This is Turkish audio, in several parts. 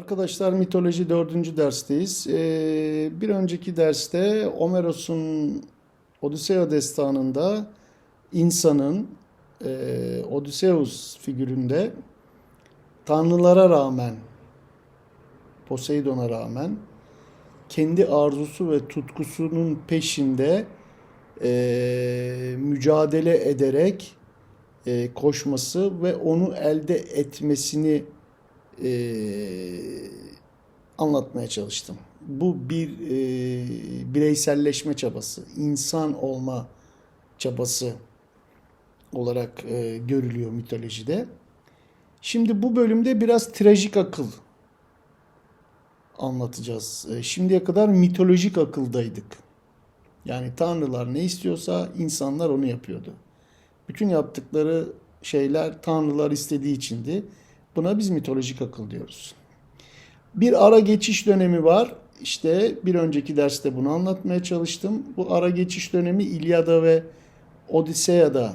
Arkadaşlar mitoloji dördüncü dersteyiz. Ee, bir önceki derste Homeros'un Odisea destanında insanın e, Odysseus figüründe tanrılara rağmen Poseidon'a rağmen kendi arzusu ve tutkusunun peşinde e, mücadele ederek e, koşması ve onu elde etmesini e, anlatmaya çalıştım. Bu bir e, bireyselleşme çabası, insan olma çabası olarak e, görülüyor mitolojide. Şimdi bu bölümde biraz trajik akıl anlatacağız. E, şimdiye kadar mitolojik akıldaydık. Yani tanrılar ne istiyorsa insanlar onu yapıyordu. Bütün yaptıkları şeyler tanrılar istediği içindi. Buna biz mitolojik akıl diyoruz. Bir ara geçiş dönemi var. İşte bir önceki derste bunu anlatmaya çalıştım. Bu ara geçiş dönemi İlyada ve Odiseya'da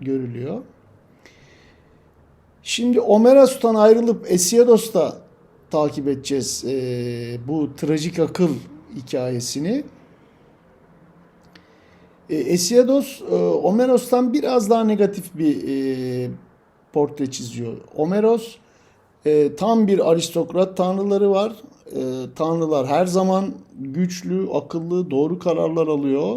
görülüyor. Şimdi Omeros'tan ayrılıp Hesiodos'ta takip edeceğiz e, bu trajik akıl hikayesini. E, Hesiodos e, Homeros'tan biraz daha negatif bir e, portre çiziyor. Homeros e, tam bir aristokrat tanrıları var. E, tanrılar her zaman güçlü, akıllı, doğru kararlar alıyor.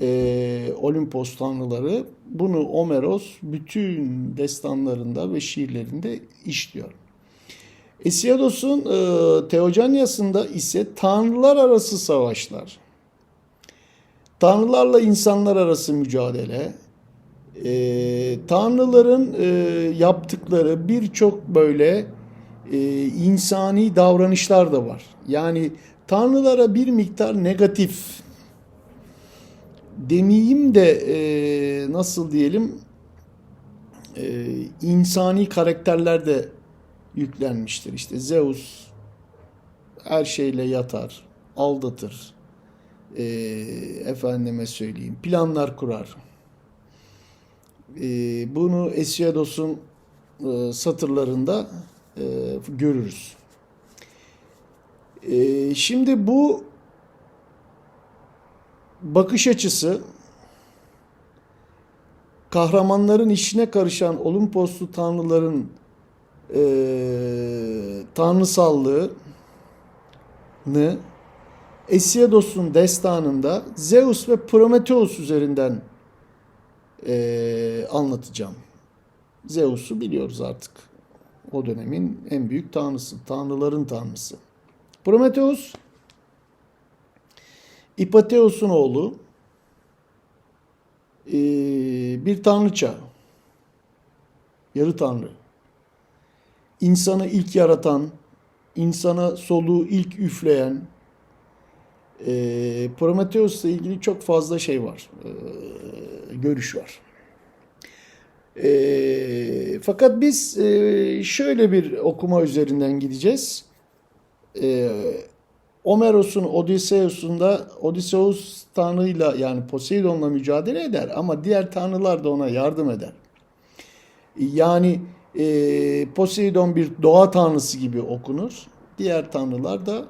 E, Olimpos tanrıları. Bunu Homeros bütün destanlarında ve şiirlerinde işliyor. Hesiodos'un e, Teogonyas'ında ise tanrılar arası savaşlar, tanrılarla insanlar arası mücadele, e, tanrıların e, yaptıkları birçok böyle e, insani davranışlar da var. Yani tanrılara bir miktar negatif demeyeyim de e, nasıl diyelim e, insani karakterler de yüklenmiştir. İşte Zeus her şeyle yatar, aldatır, e, efendime söyleyeyim planlar kurar. E, bunu Hesiodos'un e, satırlarında e, görürüz. E, şimdi bu bakış açısı kahramanların işine karışan Olimposlu tanrıların e, tanrısallığını Hesiodos'un destanında Zeus ve Prometheus üzerinden e, anlatacağım. Zeus'u biliyoruz artık. O dönemin en büyük tanrısı, tanrıların tanrısı. Prometheus, İpateos'un oğlu, e, bir tanrıça, yarı tanrı. İnsanı ilk yaratan, insana soluğu ilk üfleyen, e, Prometheus'la ilgili çok fazla şey var, e, görüş var. E, fakat biz e, şöyle bir okuma üzerinden gideceğiz. E, Homeros'un Odysseus'unda Odysseus tanrıyla yani Poseidon'la mücadele eder ama diğer tanrılar da ona yardım eder. Yani e, Poseidon bir doğa tanrısı gibi okunur. Diğer tanrılar da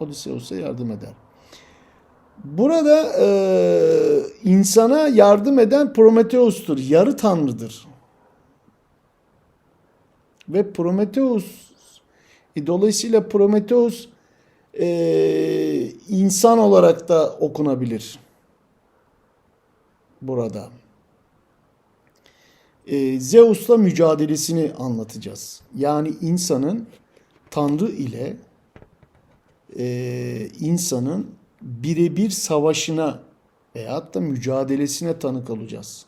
Odysseus'a yardım eder. Burada e, insana yardım eden Prometheus'tur. Yarı tanrıdır. Ve Prometheus e, dolayısıyla Prometheus e, insan olarak da okunabilir. Burada. E, Zeus'la mücadelesini anlatacağız. Yani insanın Tanrı ile e, insanın birebir savaşına veyahut da mücadelesine tanık olacağız.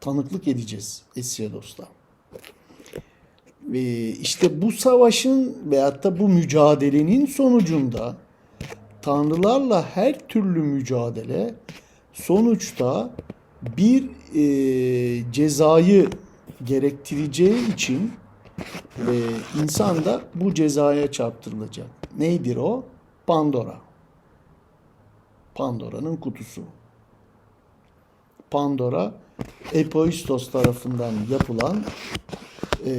Tanıklık edeceğiz Hesiodos'la. Ve işte bu savaşın veyahut da bu mücadelenin sonucunda tanrılarla her türlü mücadele sonuçta bir e, cezayı gerektireceği için e, insan da bu cezaya çarptırılacak. Neydir o? Pandora. Pandora'nın kutusu. Pandora Epoistos tarafından yapılan e,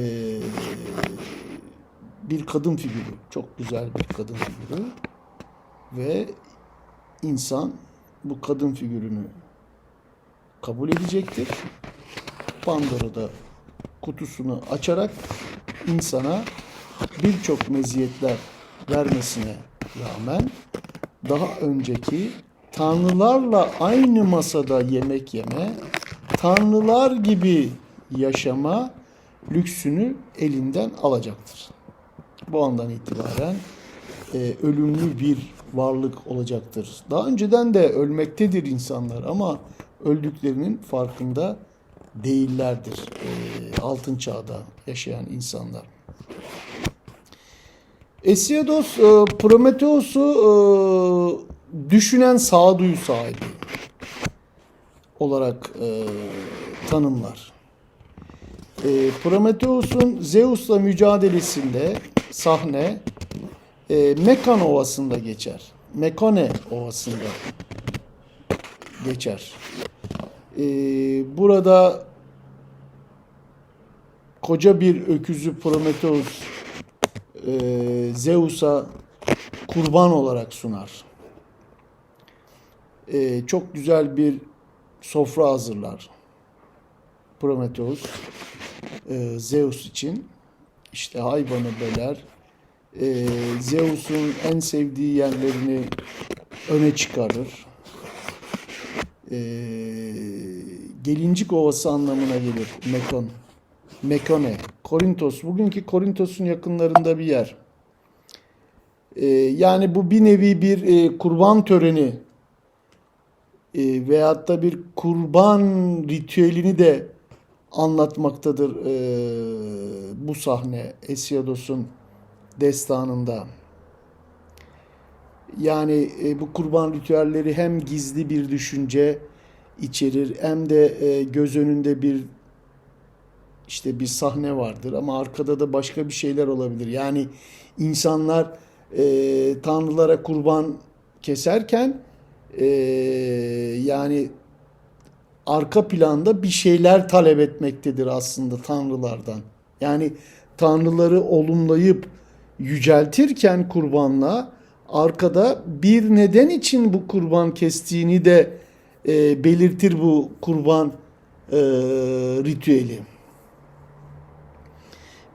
bir kadın figürü. Çok güzel bir kadın figürü. Ve insan bu kadın figürünü kabul edecektir. Pandora'da kutusunu açarak insana birçok meziyetler vermesine rağmen daha önceki tanrılarla aynı masada yemek yeme, tanrılar gibi yaşama lüksünü elinden alacaktır. Bu andan itibaren e, ölümlü bir varlık olacaktır. Daha önceden de ölmektedir insanlar ama öldüklerinin farkında değillerdir. E, altın çağda yaşayan insanlar. Hesiodos e, Prometheus'u e, düşünen sağduyu sahibi olarak e, tanımlar. E, Prometheus'un Zeus'la mücadelesinde sahne e, Mekan Ovası'nda geçer. Mekone Ovası'nda geçer. E, burada koca bir öküzü Prometheus e, Zeus'a kurban olarak sunar. E, çok güzel bir sofra hazırlar. Prometheus e, Zeus için işte hayvanı beler. E, Zeus'un en sevdiği yerlerini öne çıkarır. E, gelincik ovası anlamına gelir Mekon. Mekone. Korintos. Bugünkü Korintos'un yakınlarında bir yer. E, yani bu bir nevi bir e, kurban töreni e, veyahut da bir kurban ritüelini de anlatmaktadır e, bu sahne Hesiodos'un destanında. Yani e, bu kurban ritüelleri hem gizli bir düşünce içerir hem de göz önünde bir işte bir sahne vardır ama arkada da başka bir şeyler olabilir. Yani insanlar e, tanrılara kurban keserken e, yani arka planda bir şeyler talep etmektedir aslında tanrılardan. Yani tanrıları olumlayıp yüceltirken kurbanla arkada bir neden için bu kurban kestiğini de e, belirtir bu kurban e, ritüeli.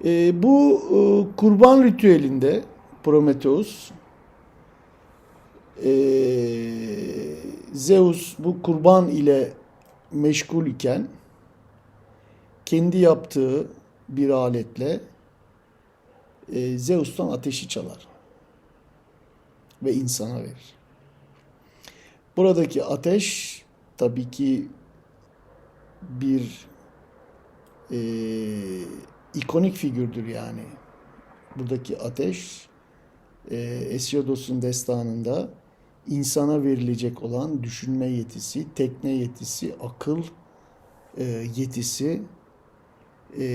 E, bu e, kurban ritüelinde Prometheus e, Zeus bu kurban ile meşgul iken kendi yaptığı bir aletle e, Zeus'tan ateşi çalar ve insana verir. Buradaki ateş tabii ki bir e, ikonik figürdür yani. Buradaki ateş e, Hesiodos'un destanında insana verilecek olan düşünme yetisi, tekne yetisi, akıl e, yetisi e,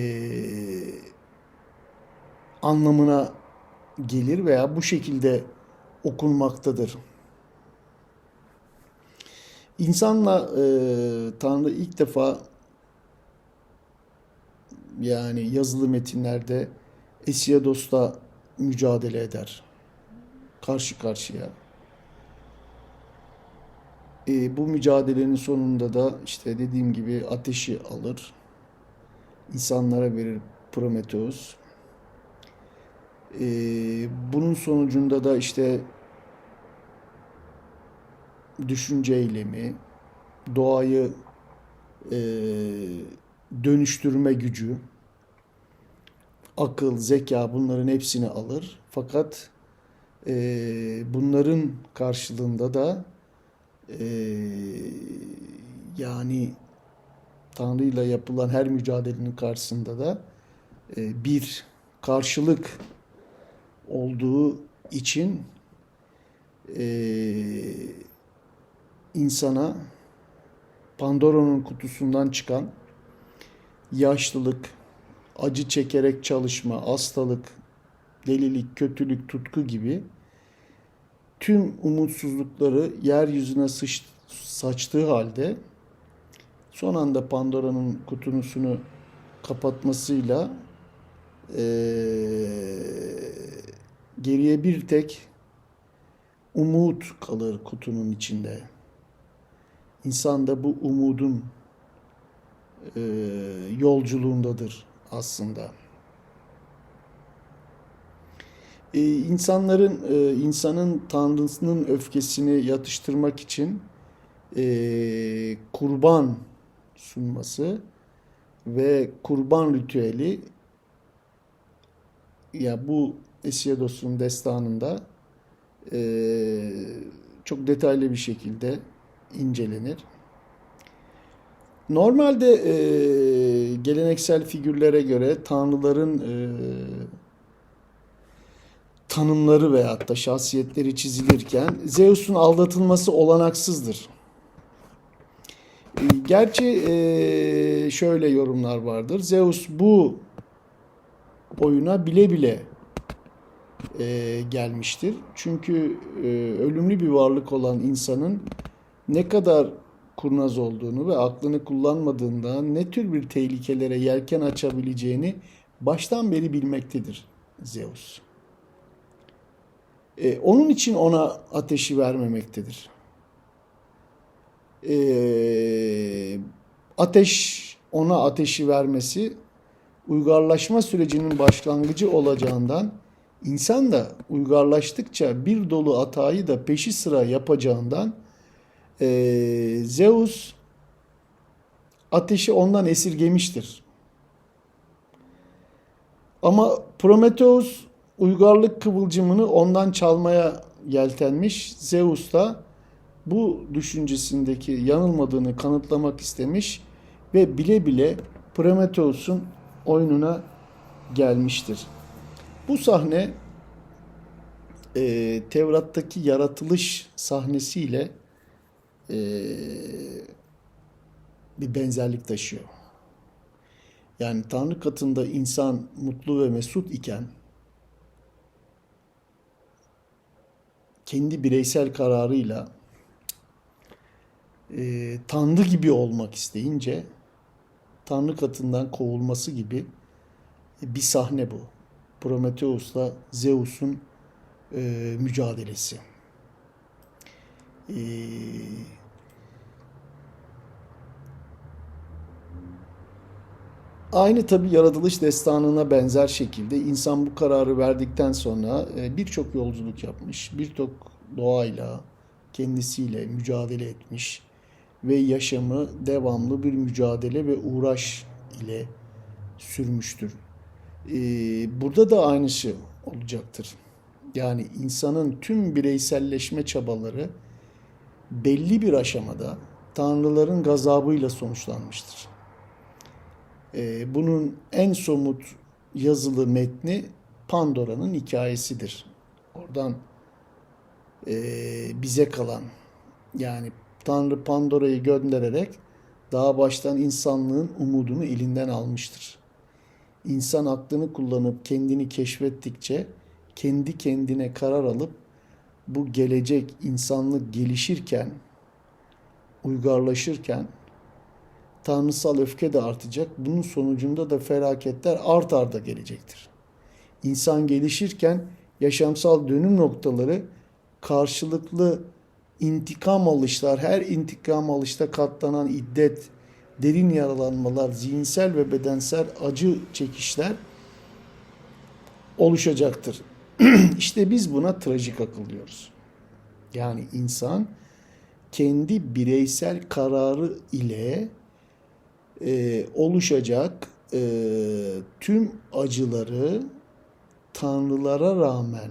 anlamına gelir veya bu şekilde okunmaktadır. İnsanla e, Tanrı ilk defa yani yazılı metinlerde Hesiodos'la mücadele eder. Karşı karşıya. E, bu mücadelenin sonunda da işte dediğim gibi ateşi alır. İnsanlara verir Prometheus. E, bunun sonucunda da işte düşünce eylemi, doğayı e, dönüştürme gücü, akıl, zeka bunların hepsini alır. Fakat e, bunların karşılığında da e, yani Tanrı ile yapılan her mücadelenin karşısında da e, bir karşılık olduğu için e, insana Pandora'nın kutusundan çıkan yaşlılık, acı çekerek çalışma, hastalık, delilik, kötülük, tutku gibi tüm umutsuzlukları yeryüzüne sıç, saçtığı halde son anda Pandora'nın kutusunu kapatmasıyla e, geriye bir tek umut kalır kutunun içinde. İnsan da bu umudun e, yolculuğundadır aslında. E, insanların e, insanın tanrısının öfkesini yatıştırmak için e, kurban sunması ve kurban ritüeli ya bu Hesiodos'un destanında e, çok detaylı bir şekilde incelenir. Normalde e, geleneksel figürlere göre tanrıların e, tanımları veyahut da şahsiyetleri çizilirken Zeus'un aldatılması olanaksızdır. E, Gerçi e, şöyle yorumlar vardır. Zeus bu oyuna bile bile e, gelmiştir. Çünkü e, ölümlü bir varlık olan insanın ne kadar kurnaz olduğunu ve aklını kullanmadığından ne tür bir tehlikelere yelken açabileceğini baştan beri bilmektedir Zeus. E, onun için ona ateşi vermemektedir. E, ateş ona ateşi vermesi uygarlaşma sürecinin başlangıcı olacağından insan da uygarlaştıkça bir dolu hatayı da peşi sıra yapacağından e, Zeus ateşi ondan esirgemiştir. Ama Prometheus uygarlık kıvılcımını ondan çalmaya yeltenmiş. Zeus da bu düşüncesindeki yanılmadığını kanıtlamak istemiş ve bile bile Prometheus'un oyununa gelmiştir. Bu sahne e, Tevrat'taki yaratılış sahnesiyle e, bir benzerlik taşıyor. Yani Tanrı katında insan mutlu ve mesut iken kendi bireysel kararıyla e, Tanrı gibi olmak isteyince Tanrı katından kovulması gibi bir sahne bu. Prometheus'la Zeus'un e, mücadelesi. E, aynı tabi yaratılış destanına benzer şekilde insan bu kararı verdikten sonra e, birçok yolculuk yapmış, birçok doğayla, kendisiyle mücadele etmiş ve yaşamı devamlı bir mücadele ve uğraş ile sürmüştür. Ee, burada da aynısı olacaktır. Yani insanın tüm bireyselleşme çabaları belli bir aşamada tanrıların gazabıyla sonuçlanmıştır. Ee, bunun en somut yazılı metni Pandora'nın hikayesidir. Oradan e, bize kalan yani Tanrı Pandora'yı göndererek daha baştan insanlığın umudunu elinden almıştır. İnsan aklını kullanıp kendini keşfettikçe kendi kendine karar alıp bu gelecek insanlık gelişirken, uygarlaşırken tanrısal öfke de artacak. Bunun sonucunda da felaketler art arda gelecektir. İnsan gelişirken yaşamsal dönüm noktaları karşılıklı intikam alışlar, her intikam alışta katlanan iddet, derin yaralanmalar, zihinsel ve bedensel acı çekişler oluşacaktır. işte biz buna trajik akıl diyoruz. Yani insan kendi bireysel kararı ile e, oluşacak e, tüm acıları tanrılara rağmen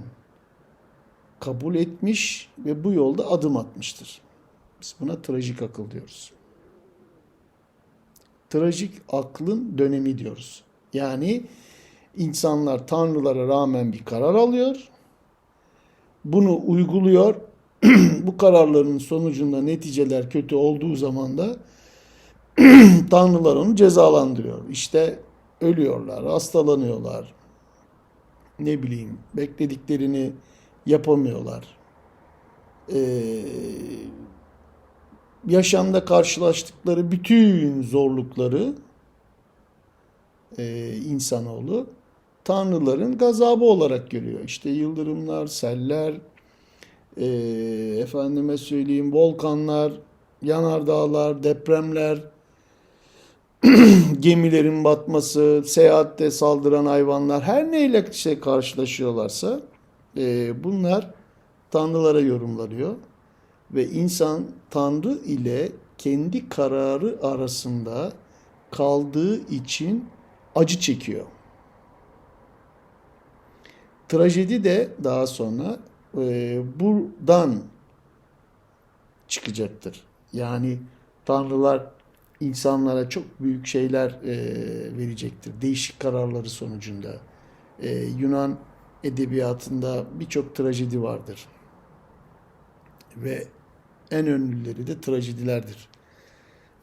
kabul etmiş ve bu yolda adım atmıştır. Biz buna trajik akıl diyoruz. Trajik aklın dönemi diyoruz. Yani insanlar tanrılara rağmen bir karar alıyor. Bunu uyguluyor. bu kararların sonucunda neticeler kötü olduğu zaman da tanrılar onu cezalandırıyor. İşte ölüyorlar, hastalanıyorlar. Ne bileyim, beklediklerini yapamıyorlar. Ee, yaşamda karşılaştıkları bütün zorlukları e, insanoğlu tanrıların gazabı olarak görüyor. İşte yıldırımlar, seller, e, efendime söyleyeyim volkanlar, yanardağlar, depremler, gemilerin batması, seyahatte saldıran hayvanlar her neyle işte karşılaşıyorlarsa e, bunlar tanrılara yorumlanıyor ve insan tanrı ile kendi kararı arasında kaldığı için acı çekiyor. Trajedi de daha sonra e, buradan çıkacaktır. Yani tanrılar insanlara çok büyük şeyler e, verecektir. Değişik kararları sonucunda. E, Yunan edebiyatında birçok trajedi vardır. Ve en ünlüleri de trajedilerdir.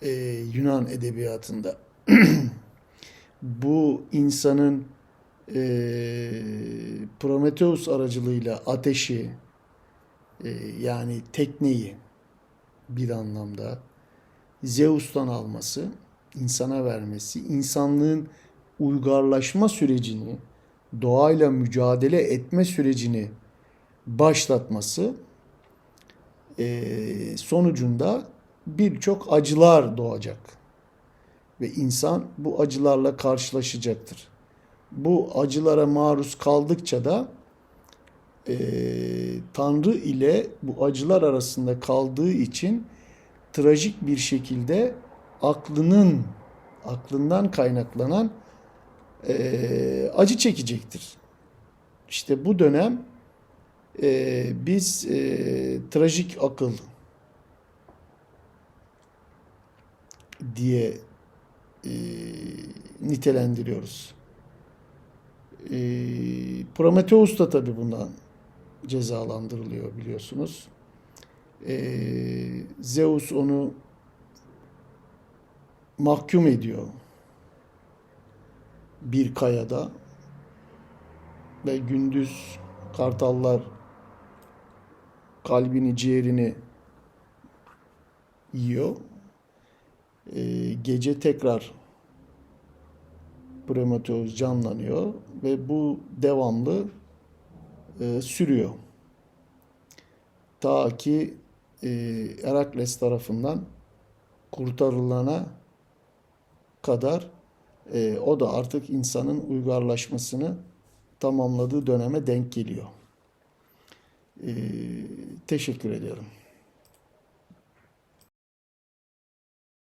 E, Yunan edebiyatında. Bu insanın e, Prometheus aracılığıyla ateşi e, yani tekneyi bir anlamda Zeus'tan alması, insana vermesi, insanlığın uygarlaşma sürecini, doğayla mücadele etme sürecini başlatması e, sonucunda birçok acılar doğacak. Ve insan bu acılarla karşılaşacaktır. Bu acılara maruz kaldıkça da e, Tanrı ile bu acılar arasında kaldığı için trajik bir şekilde aklının aklından kaynaklanan e, acı çekecektir. İşte bu dönem e, biz e, trajik akıl diye e, nitelendiriyoruz. E, Prometheus da tabii bundan cezalandırılıyor biliyorsunuz. E, Zeus onu mahkum ediyor bir kayada ve gündüz kartallar kalbini ciğerini yiyor. E, gece tekrar Prometheus canlanıyor ve bu devamlı e, sürüyor. Ta ki e, Herakles tarafından kurtarılana kadar e, o da artık insanın uygarlaşmasını tamamladığı döneme denk geliyor. E, teşekkür ediyorum.